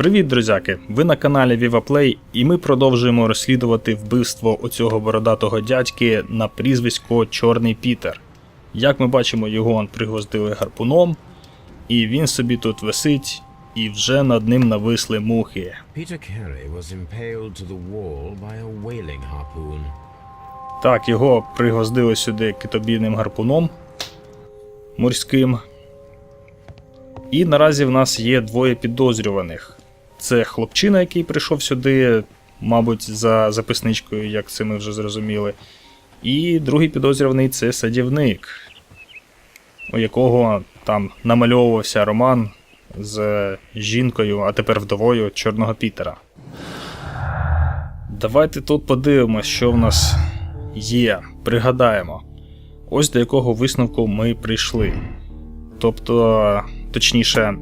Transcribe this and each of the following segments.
Привіт, друзяки! Ви на каналі VivaPlay і ми продовжуємо розслідувати вбивство оцього бородатого дядьки на прізвисько Чорний Пітер. Як ми бачимо, його он пригвоздили гарпуном, і він собі тут висить, і вже над ним нависли мухи. Так, його пригвоздили сюди китобійним гарпуном морським. І наразі в нас є двоє підозрюваних. Це хлопчина, який прийшов сюди, мабуть, за записничкою, як це ми вже зрозуміли. І другий підозрюваний це садівник, у якого там намальовувався роман з жінкою, а тепер вдовою Чорного Пітера. Давайте тут подивимось, що в нас є. Пригадаємо. Ось до якого висновку ми прийшли. Тобто, точніше,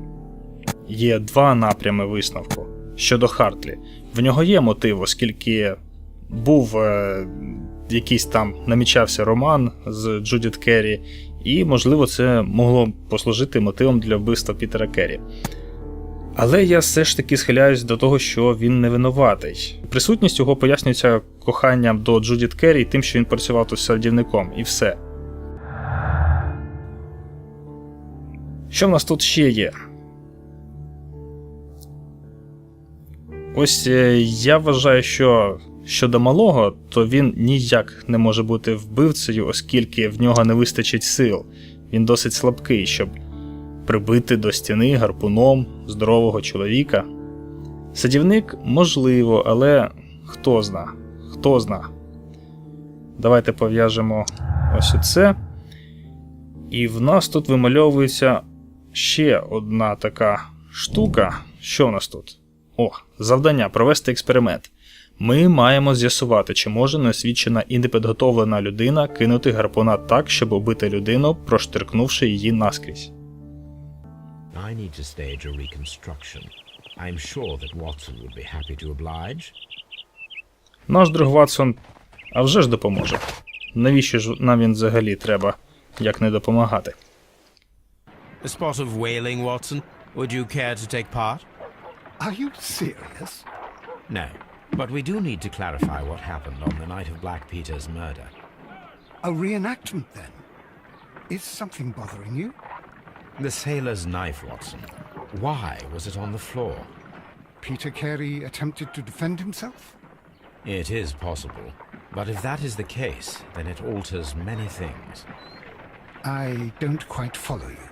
є два напрями висновку щодо Хартлі. В нього є мотив, оскільки був е, якийсь там намічався роман з Джудіт Керрі, і, можливо, це могло послужити мотивом для вбивства Пітера Керрі. Але я все ж таки схиляюсь до того, що він не винуватий. Присутність його пояснюється коханням до Джудіт Керрі тим, що він працював тут садівником, і все. Що в нас тут ще є? Ось е, я вважаю, що щодо малого, то він ніяк не може бути вбивцею, оскільки в нього не вистачить сил. Він досить слабкий, щоб прибити до стіни гарпуном здорового чоловіка. Садівник можливо, але хто зна, хто зна. Давайте пов'яжемо ось оце. І в нас тут вимальовується ще одна така штука. Що в нас тут? О, завдання провести експеримент. Ми маємо з'ясувати, чи може неосвідчена і непідготовлена людина кинути гарпуна так, щоб убити людину, проштиркнувши її наскрізь. I need to stage a reconstruction. I'm sure that Watson would be happy to oblige. Наш друг Ватсон, а вже ж допоможе. Навіщо ж нам він взагалі треба, як не допомагати? A spot of whaling, Watson. Would you care to take part? Are you serious? No, but we do need to clarify what happened on the night of Black Peter's murder. A reenactment, then? Is something bothering you? The sailor's knife, Watson. Why was it on the floor? Peter Carey attempted to defend himself? It is possible. But if that is the case, then it alters many things. I don't quite follow you.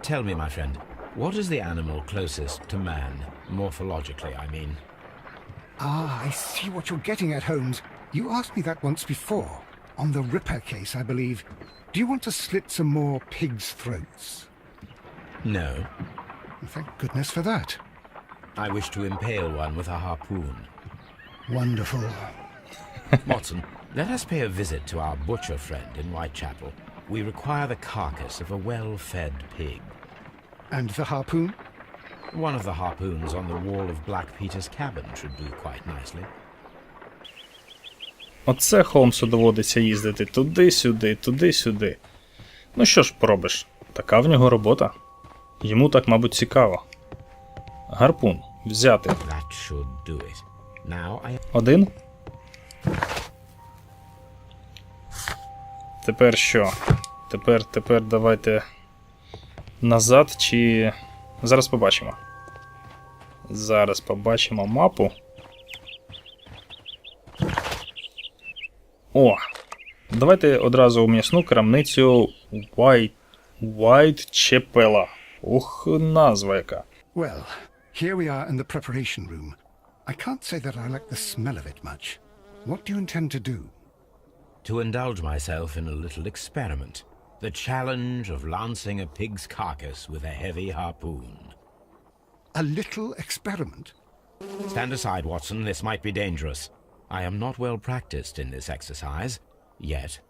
Tell me, my friend, what is the animal closest to man, morphologically, I mean? Ah, I see what you're getting at, Holmes. You asked me that once before. On the Ripper case, I believe. Do you want to slit some more pigs' throats? No. Thank goodness for that. I wish to impale one with a harpoon. Wonderful. Watson, let us pay a visit to our butcher friend in Whitechapel. We require the carcass of a well-fed pig. And the harpoon? One of the harpoons on the wall of Black Peter's cabin should do quite nicely. Оце Холмсу доводиться їздити туди-сюди, туди-сюди. Ну що ж поробиш, така в нього робота. Йому так, мабуть, цікаво. Гарпун взяти. That should do it. Now I... Один. Тепер що? Тепер, тепер давайте назад чи. Зараз побачимо. Зараз побачимо мапу. О! Давайте одразу у м'ясну крамницю White, Whitechapel. Ух, назва яка. Well, here we are in the preparation room. I can't say that I like the smell of it much. What do you intend to do? To indulge myself in a little experiment. The challenge of lancing a pig's carcass with a heavy harpoon. A little experiment? Stand aside, Watson. This might be dangerous. I am not well practiced in this exercise. Yet.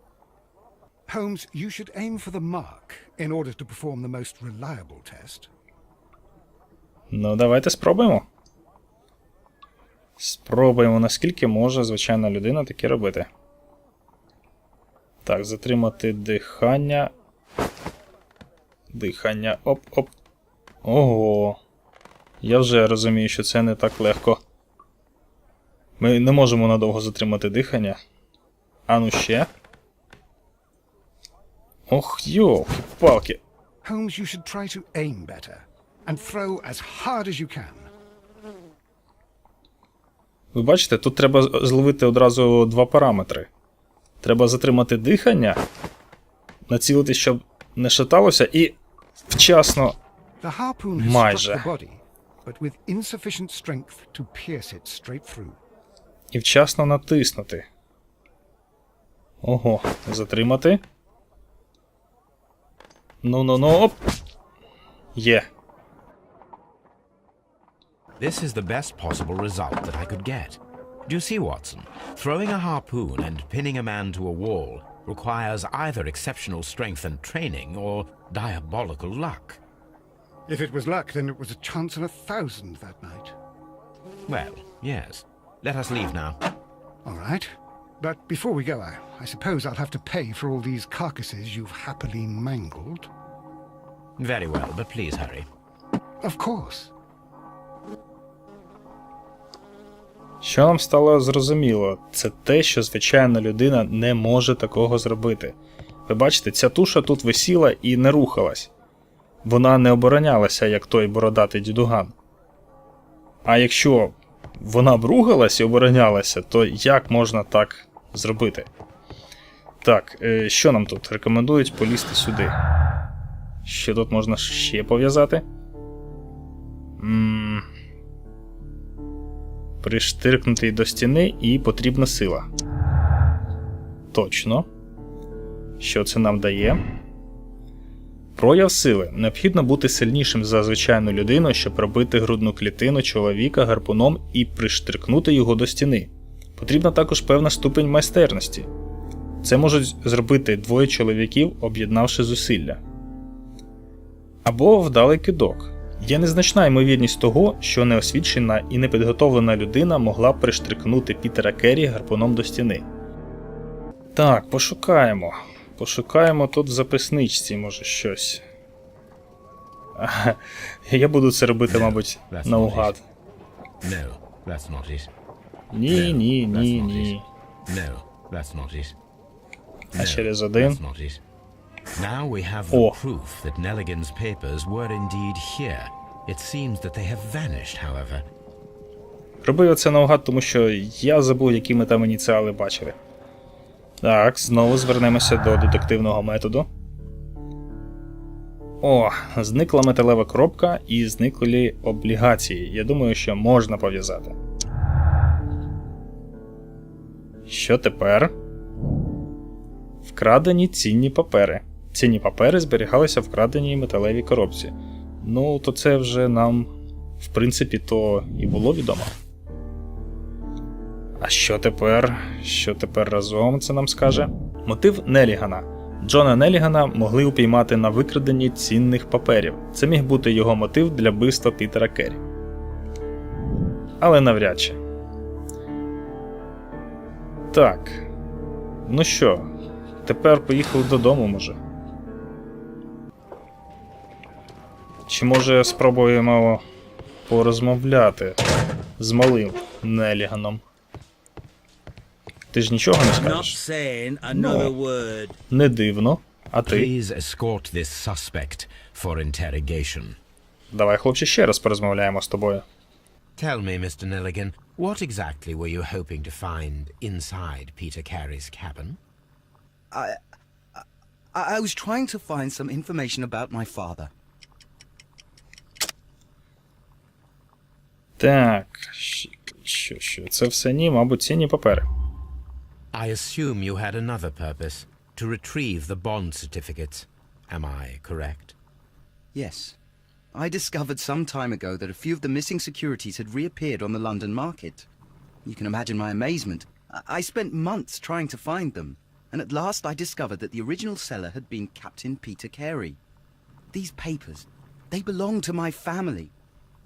Holmes, you should aim for the mark in order to perform the most reliable test. Ну, давайте спробуємо. Спробуємо, наскільки може звичайна людина таке робити. Так, затримати дихання. Дихання. Оп-оп. Ого. Я вже розумію, що це не так легко. Ми не можемо надовго затримати дихання. А ну ще. Ох, йолки палки Holmes, you should try to aim better and throw as hard as you can. Ви бачите, тут треба зловити одразу два параметри. Треба затримати дихання, націлити, щоб не шаталося, і вчасно. Майже. І вчасно натиснути. Ого, затримати. Ну-ну-ну, оп. Є. This is the best possible result that I could get. Do you see, Watson? Throwing a harpoon and pinning a man to a wall requires either exceptional strength and training or diabolical luck. If it was luck, then it was a chance in a thousand that night. Well, yes. Let us leave now. All right. But before we go, I, I suppose I'll have to pay for all these carcasses you've happily mangled. Very well, but please hurry. Of course. Що нам стало зрозуміло, це те, що звичайна людина не може такого зробити. Ви бачите, ця туша тут висіла і не рухалась. Вона не оборонялася, як той бородатий дідуган. А якщо вона б рухалась і оборонялася, то як можна так зробити? Так, е, що нам тут? Рекомендують полізти сюди. Що тут можна ще пов'язати? М, Приштиркнутий до стіни і потрібна сила. Точно. Що це нам дає? Прояв сили. Необхідно бути сильнішим за звичайну людину, щоб пробити грудну клітину чоловіка гарпуном і приштрикнути його до стіни. Потрібна також певна ступень майстерності. Це можуть зробити двоє чоловіків, об'єднавши зусилля. Або вдалий кидок. Є незначна ймовірність того, що неосвічена і непідготовлена людина могла б приштрикнути Пітера Керрі гарпуном до стіни. Так, пошукаємо. Пошукаємо тут в записничці, може, щось. Я буду це робити, мабуть, наугад. Ні, ні, ні, ні. А через один. Now we have the proof that Nelligan's papers were indeed here. It seems that they have vanished, however. Робив я це наугад, тому що я забув, які ми там ініціали бачили. Так, знову звернемося до детективного методу. О, зникла металева коробка і зникли облігації. Я думаю, що можна пов'язати. Що тепер? Вкрадені цінні папери. Цінні папери зберігалися в вкраденій металевій коробці. Ну, то це вже нам, в принципі, то і було відомо. А що тепер? Що тепер разом це нам скаже? Мотив Нелігана. Джона Нелігана могли упіймати на викраденні цінних паперів. Це міг бути його мотив для вбивства Пітера Керрі. Але навряд чи. Так. Ну що, тепер поїхали додому, може. Чи може спробуємо порозмовляти з малим Неліганом? Ти ж нічого не скажеш? word. Не дивно. А ти? Давай, хлопче, ще раз порозмовляємо з тобою. Tell me, Mr. Nelligan, what exactly were you hoping to find inside Peter Carey's cabin? I, I, I was trying to find some information about my father. Так. щ- Що, що? Це все ні, мабуть, цінні папери. I assume you had another purpose to retrieve the bond certificates. Am I correct? Yes. I discovered some time ago that a few of the missing securities had reappeared on the London market. You can imagine my amazement. I- I spent months trying to find them, and at last I discovered that the original seller had been Captain Peter Carey. These papers, they belong to my family,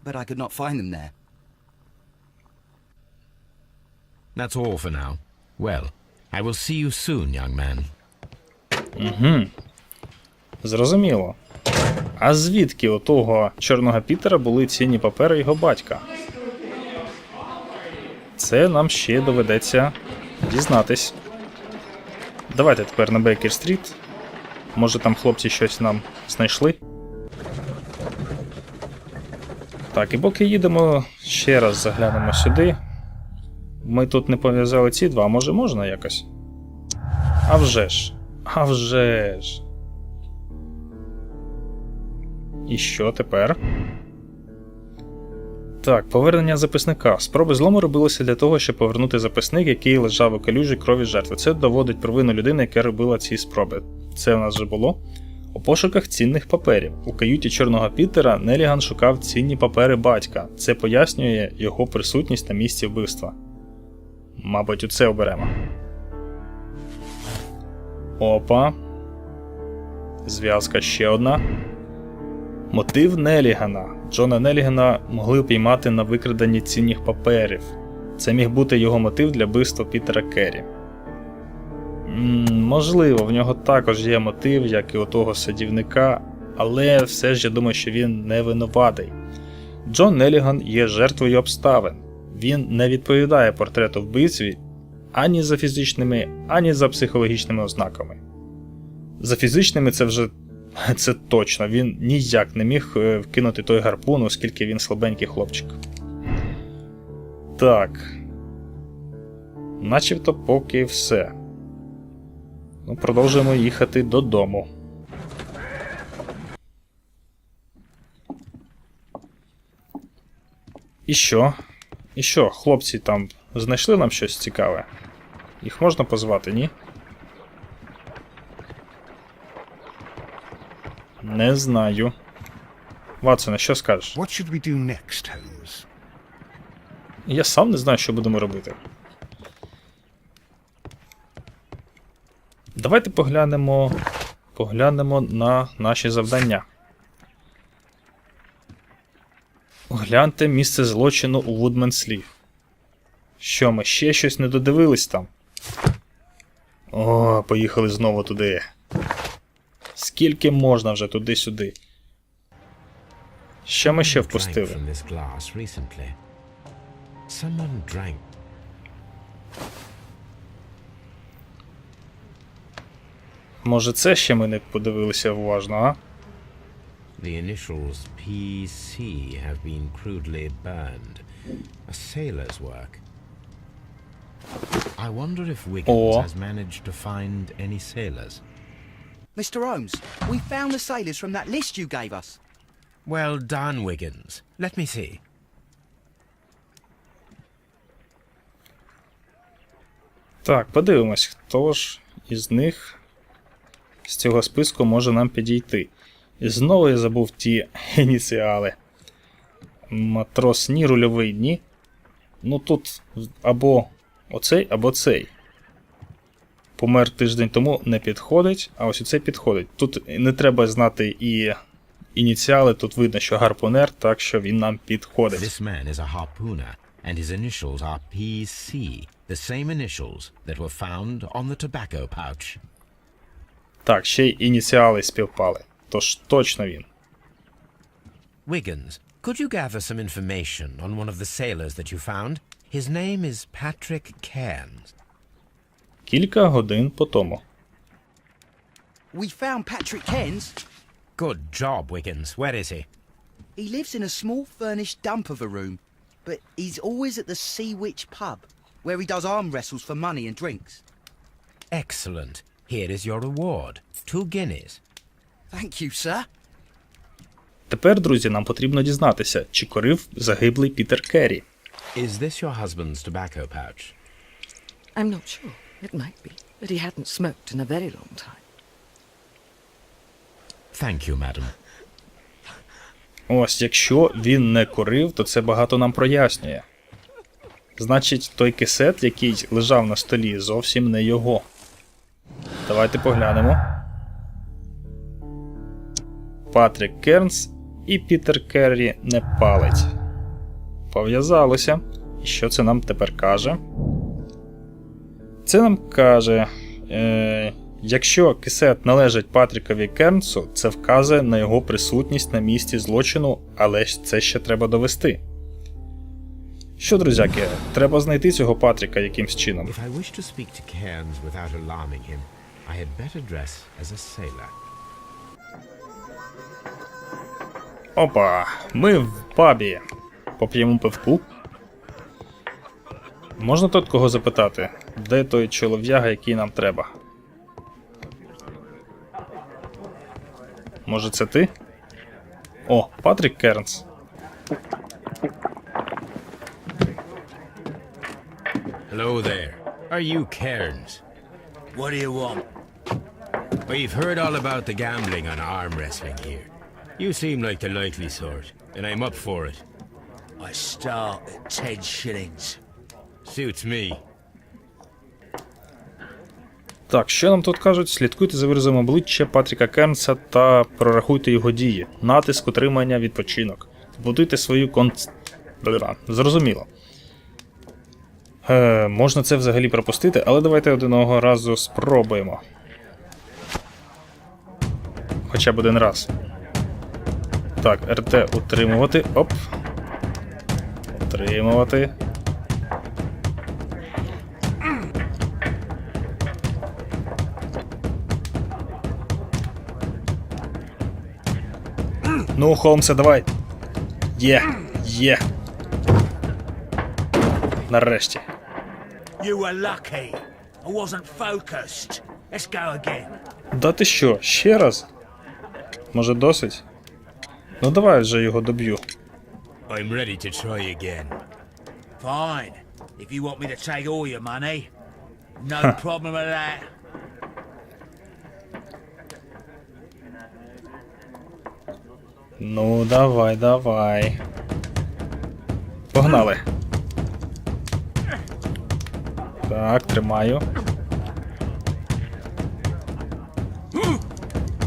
but I could not find them there. That's all for now. Well, I will see you soon, young man. Зрозуміло. А звідки у того чорного Пітера були цінні папери його батька? Це нам ще доведеться дізнатись. Давайте тепер на Бейкер Стріт. Може там хлопці щось нам знайшли. Так, і поки їдемо, ще раз заглянемо сюди. Ми тут не пов'язали ці два, може можна якось? А вже ж. А вже ж. І що тепер? Так, повернення записника. Спроби злому робилися для того, щоб повернути записник, який лежав у калюжі крові жертви. Це доводить провину людини, яка робила ці спроби. Це у нас вже було. У пошуках цінних паперів. У каюті Чорного Пітера Неліган шукав цінні папери батька. Це пояснює його присутність на місці вбивства. Мабуть, у це оберемо. Опа. Зв'язка ще одна. Мотив Нелігана. Джона Нелігана могли піймати на викраденні цінних паперів. Це міг бути його мотив для вбивства Пітера Керрі. М, можливо, в нього також є мотив, як і у того садівника, але все ж я думаю, що він не винуватий. Джон Неліган є жертвою обставин. Він не відповідає портрету вбивці ані за фізичними, ані за психологічними ознаками. За фізичними це вже це точно. Він ніяк не міг е, вкинути той гарпун, оскільки він слабенький хлопчик. Так. Начебто поки все. Ну, продовжуємо їхати додому. І що? І що, хлопці там знайшли нам щось цікаве? Їх можна позвати, ні? Не знаю. Ватсоне, що скажеш? What should we do next, Holmes? Я сам не знаю, що будемо робити. Давайте поглянемо. Поглянемо на наші завдання. Огляньте місце злочину у Вудменслі. Що, ми ще щось не додивились там? О, поїхали знову туди. Скільки можна вже туди-сюди? Що ми ще впустили? Може, це ще ми не подивилися уважно, а? The initials PC have been crudely burned. A sailor's work. I wonder if Wiggins Or- has managed to find any sailors. Mr. Holmes, we found the sailors from that list you gave us. Well done, Wiggins. Let me see. Так, подивимось, хто ж із них з цього списку може нам підійти. І знову я забув ті ініціали. Матрос ні, рульовий ні. Ну тут або оцей, або цей. Помер тиждень тому не підходить, а ось оцей підходить. Тут не треба знати і ініціали, тут видно, що гарпунер, так що він нам підходить. This man is a harpooner, and his initials are PC, the same initials that were found on the tobacco pouch. Так, ще й ініціали співпали. Тож точно він. Wiggins, could you gather some information on one of the sailors that you found? His name is Patrick Cairns. Кілька годин по тому. We found Patrick Kens. Good job, Wiggins. Where is he? He lives in a small furnished dump of a room, but he's always at the Sea Witch pub, where he does arm wrestles for money and drinks. Excellent. Here is your reward. Two guineas. Thank you, sir. Тепер, друзі, нам потрібно дізнатися, чи корив загиблий Пітер Керрі. Is this your husband's tobacco pouch? I'm not sure. It might be, but he hadn't smoked in a very long time. Thank you, madam. Ось, якщо він не курив, то це багато нам прояснює. Значить, той кисет, який лежав на столі, зовсім не його. Давайте поглянемо. Патрік Кернс і Пітер Керрі не палить. Пов'язалося. І що це нам тепер каже? Це нам каже, е, Якщо кисет належить Патрікові Кернсу, це вказує на його присутність на місці злочину, але це ще треба довести. Що, друзяки, треба знайти цього Патріка якимсь чином. If I wish to speak to Cairns without alarming him, I had better. Опа, ми в пабі. Поп'ємо пивку. Можна тут кого запитати? Де той чолов'яга, який нам треба? Може, це ти? О, Патрік Кернс. Hello there. Are you Cairns? What do you want? We've heard all about the gambling on arm wrestling here. You seem like the likely sort, and I'm up for it. I start at ten shillings. Suits me. Так, що нам тут кажуть? Слідкуйте за виразом обличчя Патріка Кернса та прорахуйте його дії. Натиск, утримання, відпочинок. Будуйте свою конц... Бля, Зрозуміло. Е, можна це взагалі пропустити, але давайте одного разу спробуємо. Хоча б один раз. Так, РТ утримувати. Оп. Утримувати. Ну, Холмсе, давай. Є, є. Нарешті. You were lucky. I wasn't focused. Let's go again. Да ти що, ще раз? Може досить? Ну давай вже його доб'ю. I'm ready to try again. Fine. If you want me to take all your money, no problem with that. Ну, давай, давай. Погнали. Так, тримаю.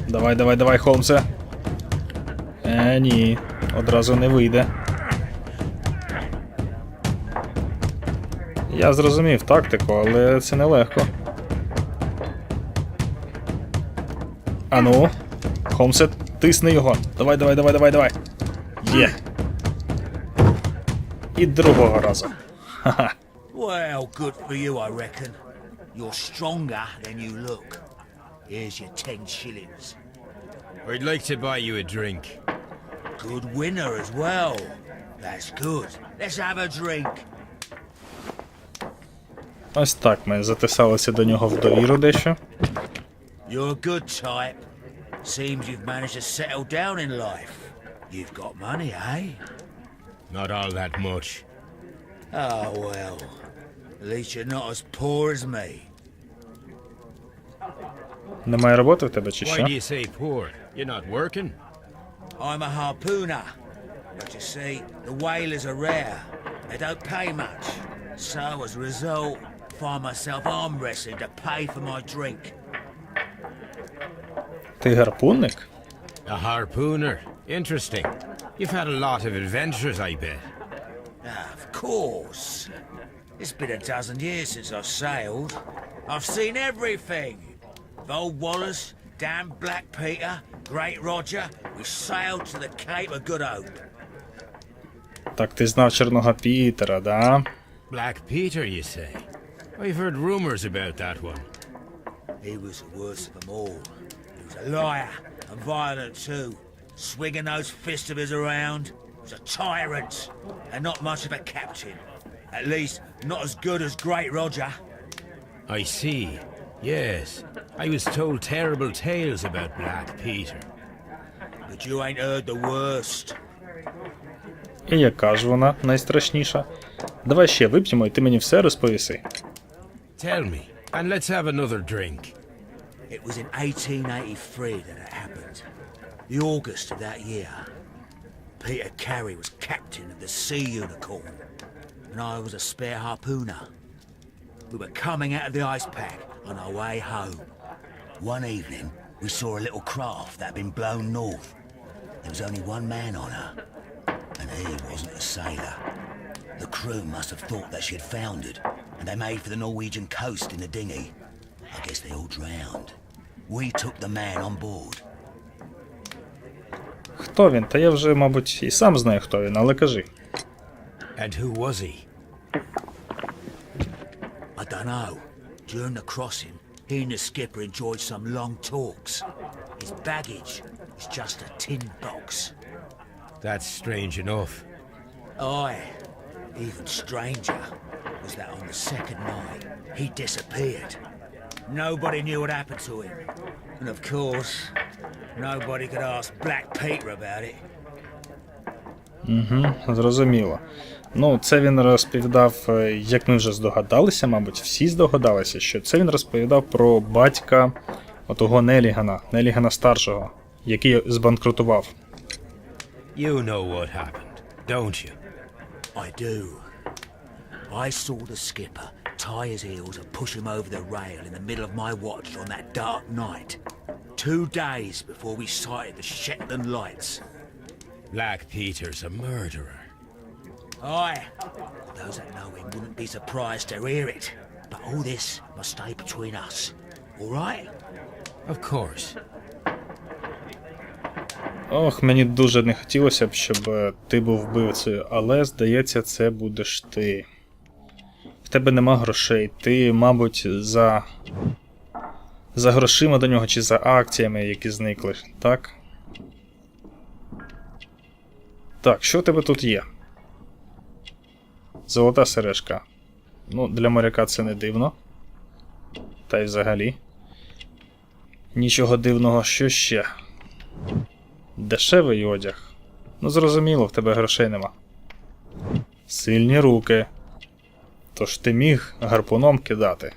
Давай, давай, давай, Холмсе. Е, ні, одразу не вийде. Я зрозумів тактику, але це нелегко. Ану, Холмсе, тисни його. Давай, давай, давай, давай, давай. Є. І другого разу. Ха-ха. Well, good for you, I reckon. You're stronger than you look. Here's your ten shillings. I'd like to buy you a drink. Good winner as well. That's good. Let's have a drink. Ось так ми затисалися до нього в довіру дещо. You're a good type. Seems you've managed to settle down in life. You've got money, eh? Not all that much. Oh, well. At least you're not as poor as me. Немає роботи в тебе чи що? Why do you say poor? You're not working? I'm a harpooner. But you see, the whalers are rare. They don't pay much. So as a result, find myself arm wrestling to pay for my drink. Ты harpooner? A harpooner. Interesting. You've had a lot of adventures, I bet. Ah, of course. It's been a dozen years since I've sailed. I've seen everything. Old Wallace, damn Black Peter, Great Roger. We sailed to the Cape of Good Hope. Так ти знав Чорного Пітера, да? Black Peter, you say? I've heard rumors about that one. He was the worst of them all. He was a liar and violent too, swinging those fists of his around. He was a tyrant and not much of a captain. At least, not as good as Great Roger. I see. Yes, I was told terrible tales about Black Peter. But you ain't heard the worst. І яка ж вона найстрашніша? Давай ще вип'ємо, і ти мені все розповіси. Tell me, and let's have another drink. It was in 1883 that it happened. The August of that year. Peter Carey was captain of the Sea Unicorn, and I was a spare harpooner. We were coming out of the ice pack on our way home. One evening, we saw a little craft that had been blown north. There was only one man on her, and he wasn't a sailor. The crew must have thought that she had foundered, and they made for the Norwegian coast in the dinghy. I guess they all drowned. We took the man on board. Хто він? Та я вже, мабуть, і сам знаю, хто він, але кажи. And who was he? I don't know. During the crossing, he and the skipper enjoyed some long talks. His baggage was just a tin box. That's strange enough. Aye, even stranger was that on the second night he disappeared. Nobody knew what happened to him. And of course, nobody could ask Black Peter about it. Зрозуміло. Ну, це він розповідав, е, як ми вже здогадалися, мабуть, всі здогадалися, що це він розповідав про батька отого Нелігана, Нелігана старшого, який збанкрутував. You know what happened, don't you? I do. I saw the skipper tie his heels and push him over the rail in the middle of my watch on that dark night. Two days before we sighted the Shetland lights. Black Peter's a murderer. Aye. Those that know him wouldn't be surprised to hear it. But all this must stay between us. All right? Of course. Ох, мені дуже не хотілося б, щоб е, ти був вбивцею, але здається, це будеш ти. В тебе нема грошей. Ти, мабуть, за. За грошима до нього чи за акціями, які зникли, так? Так, що у тебе тут є? Золота сережка. Ну, для моряка це не дивно. Та й взагалі. Нічого дивного, що ще? Дешевий одяг. Ну, зрозуміло, в тебе грошей нема. Сильні руки. Тож ти міг гарпуном кидати.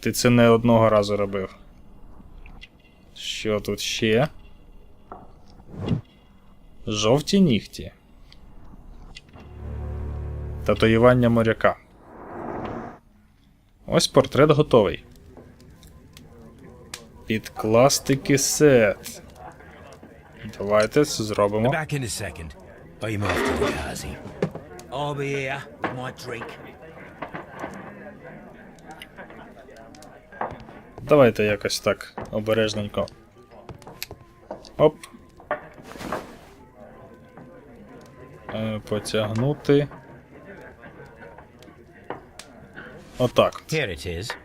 Ти це не одного разу робив. Що тут ще? Жовті нігті. Татуювання моряка. Ось портрет готовий. Підкласти кисет. Давайте це зробимо. Давайте якось так обережненько. Оп. Потягнути. Отак. Here it is.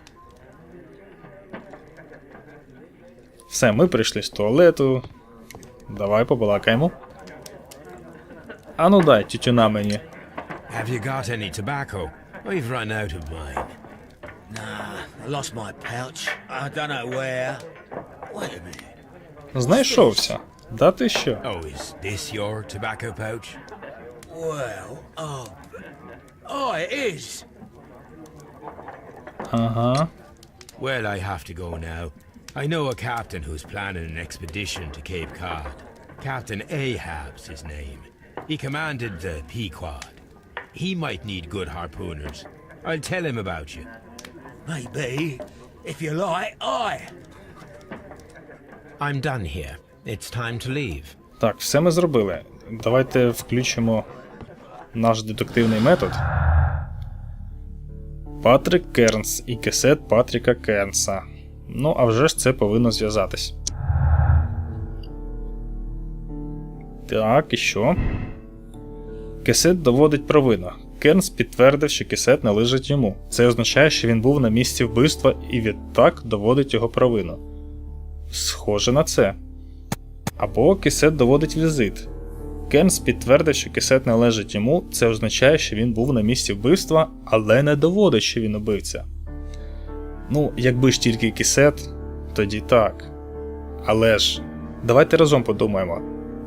Все, ми прийшли з туалету. Давай побалакаємо. Ану дай тютюна мені. Have you got any tobacco? I've run out of mine. Nah, I lost my pouch. I don't know where. Wait a minute. Знайшовся. Да ти що? Oh, is this your tobacco pouch? Well, oh. Oh, it is. Ага. Well, I have to go now. I know a captain who's planning an expedition to Cape Cod. Captain Ahab's his name. He commanded the Pequod. He might need good harpooners. I'll tell him about you. Maybe. If you like, aye. I'm done here. It's time to leave. Так, все ми зробили. Давайте включимо наш детективний метод. Патрік Кернс і кесет Патріка Кернса. Ну, а вже ж це повинно зв'язатись. Так, і що? Кесет доводить провину. Кернс підтвердив, що кесет належить йому. Це означає, що він був на місці вбивства і відтак доводить його провину. Схоже на це. Або кисет доводить візит. Кернс підтвердив, що кисет належить йому, це означає, що він був на місці вбивства, але не доводить, що він убивця. Ну, якби ж тільки кисет, тоді так. Але ж, давайте разом подумаємо.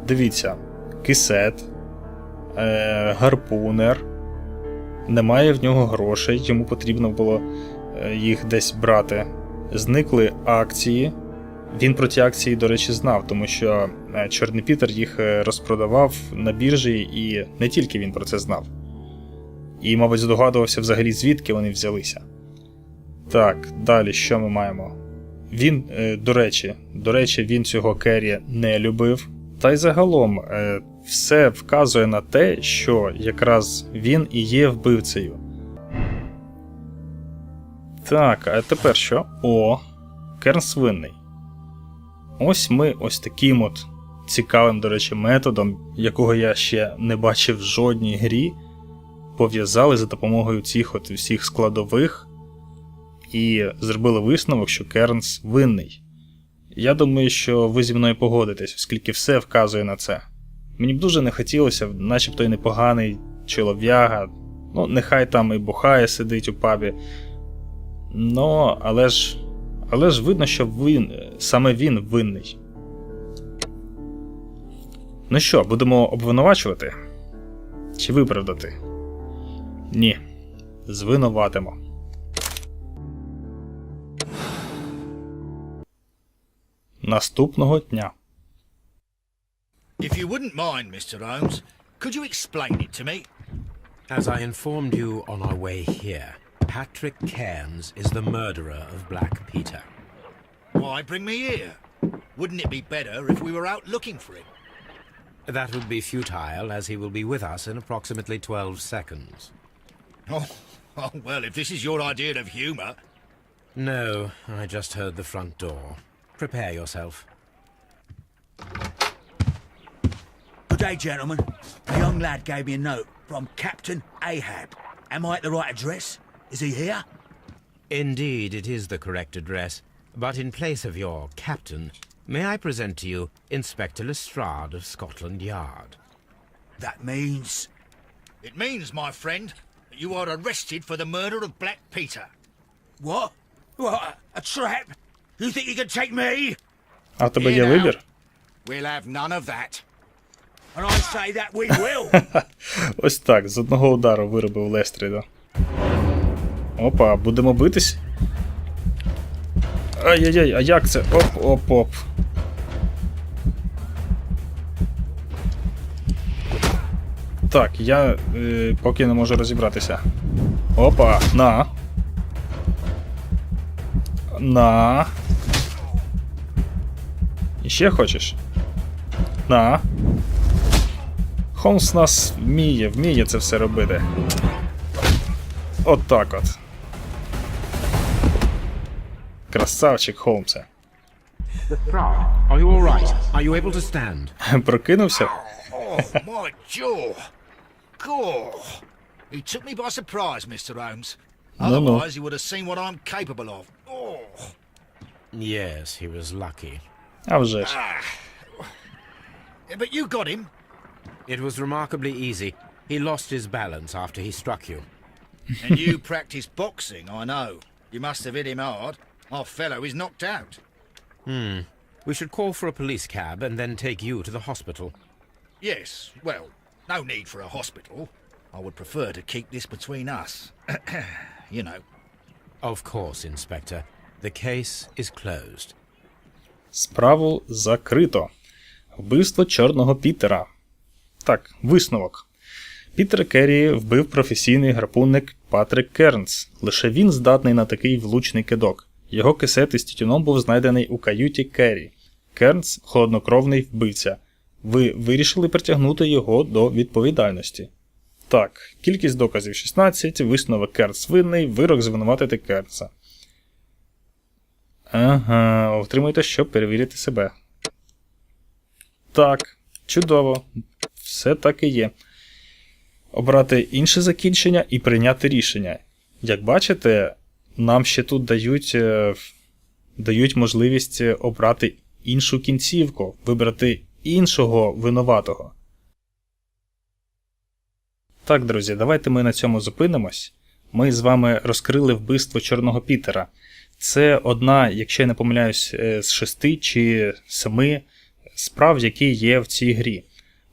Дивіться, кисет, е, гарпунер, немає в нього грошей, йому потрібно було е, їх десь брати. Зникли акції. Він про ті акції, до речі, знав, тому що е, Чорний Пітер їх е, розпродавав на біржі, і не тільки він про це знав. І, мабуть, здогадувався взагалі, звідки вони взялися. Так, далі що ми маємо? Він, е, до речі, до речі, він цього Керрі не любив. Та й загалом все вказує на те, що якраз він і є вбивцею. Так, а тепер що? О, Кернс винний. Ось ми ось таким от цікавим, до речі, методом, якого я ще не бачив в жодній грі, пов'язали за допомогою цих от всіх складових і зробили висновок, що Кернс винний. Я думаю, що ви зі мною погодитесь, оскільки все вказує на це. Мені б дуже не хотілося, начебто й непоганий чолов'яга, ну, нехай там і бухає сидить у пабі. Ну, але ж. Але ж видно, що він, саме він винний. Ну що, будемо обвинувачувати? Чи виправдати? Ні. Звинуватимо. Наступного дня. If you wouldn't mind, Mr. Holmes, could you explain it to me? As I informed you on our way here, Patrick Cairns is the murderer of Black Peter. Why bring me here? Wouldn't it be better if we were out looking for him? That would be futile, as he will be with us in approximately 12 seconds. Oh, oh well, if this is your idea of humour. No, I just heard the front door. Prepare yourself. Good day, gentlemen. A young lad gave me a note from Captain Ahab. Am I at the right address? Is he here? Indeed, it is the correct address. But in place of your captain, may I present to you Inspector Lestrade of Scotland Yard? That means. It means, my friend, that you are arrested for the murder of Black Peter. What? What? A trap? You think you can take me? А в тебе є Ні, вибір? We'll have none of that. And I say that we will. Ось так, з одного удару виробив Лестріда. Опа, будемо битись? Ай-яй-яй, а як це? Оп-оп-оп. Так, я е, поки не можу розібратися. Опа, на. На. Іще хочеш? На. Холмс нас вміє, вміє це все робити. От так от. Красавчик Холмса. Lestrade, are you all right? Are you able to stand? Прокинувся? oh, my jaw. Gore. He took me by surprise, Mr. Holmes. No, no. Otherwise, he would have seen what I'm capable of. Oh. Yes, he was lucky. А вже ж. Yeah, But you got him. It was remarkably easy. He lost his balance after he struck you. And you practice boxing, I know. You must have hit him hard. Our fellow is knocked out. Hmm. We should call for a police cab and then take you to the hospital. Yes, well, no need for a hospital. I would prefer to keep this between us. you know. Of course, Inspector. The case is closed. Справу закрито. Вбивство чорного Пітера. Так, висновок. Пітер Керрі вбив професійний гарпунник Патрик Кернс. Лише він здатний на такий влучний кидок. Його кисет із тютюном був знайдений у каюті Керрі. Кернс холоднокровний вбивця. Ви вирішили притягнути його до відповідальності. Так, кількість доказів 16, висновок Кернс винний, вирок звинуватити Кернса. Ага, отримуєте, щоб перевірити себе. Так, чудово. Все так і є. Обрати інше закінчення і прийняти рішення. Як бачите, нам ще тут дають, е, дають можливість е, обрати іншу кінцівку, вибрати іншого винуватого. Так, друзі, давайте ми на цьому зупинимось. Ми з вами розкрили вбивство Чорного Пітера. Це одна, якщо я не помиляюсь, е, з шести чи семи справ, які є в цій грі.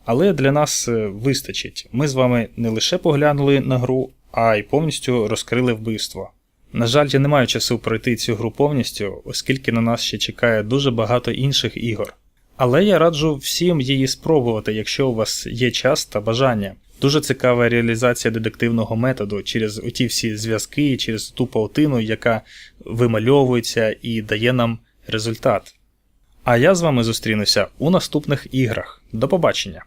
Але для нас вистачить. Ми з вами не лише поглянули на гру, а й повністю розкрили вбивство. На жаль, я не маю часу пройти цю гру повністю, оскільки на нас ще чекає дуже багато інших ігор. Але я раджу всім її спробувати, якщо у вас є час та бажання. Дуже цікава реалізація дедуктивного методу через оті всі зв'язки, через ту паутину, яка вимальовується і дає нам результат. А я з вами зустрінуся у наступних іграх. До побачення!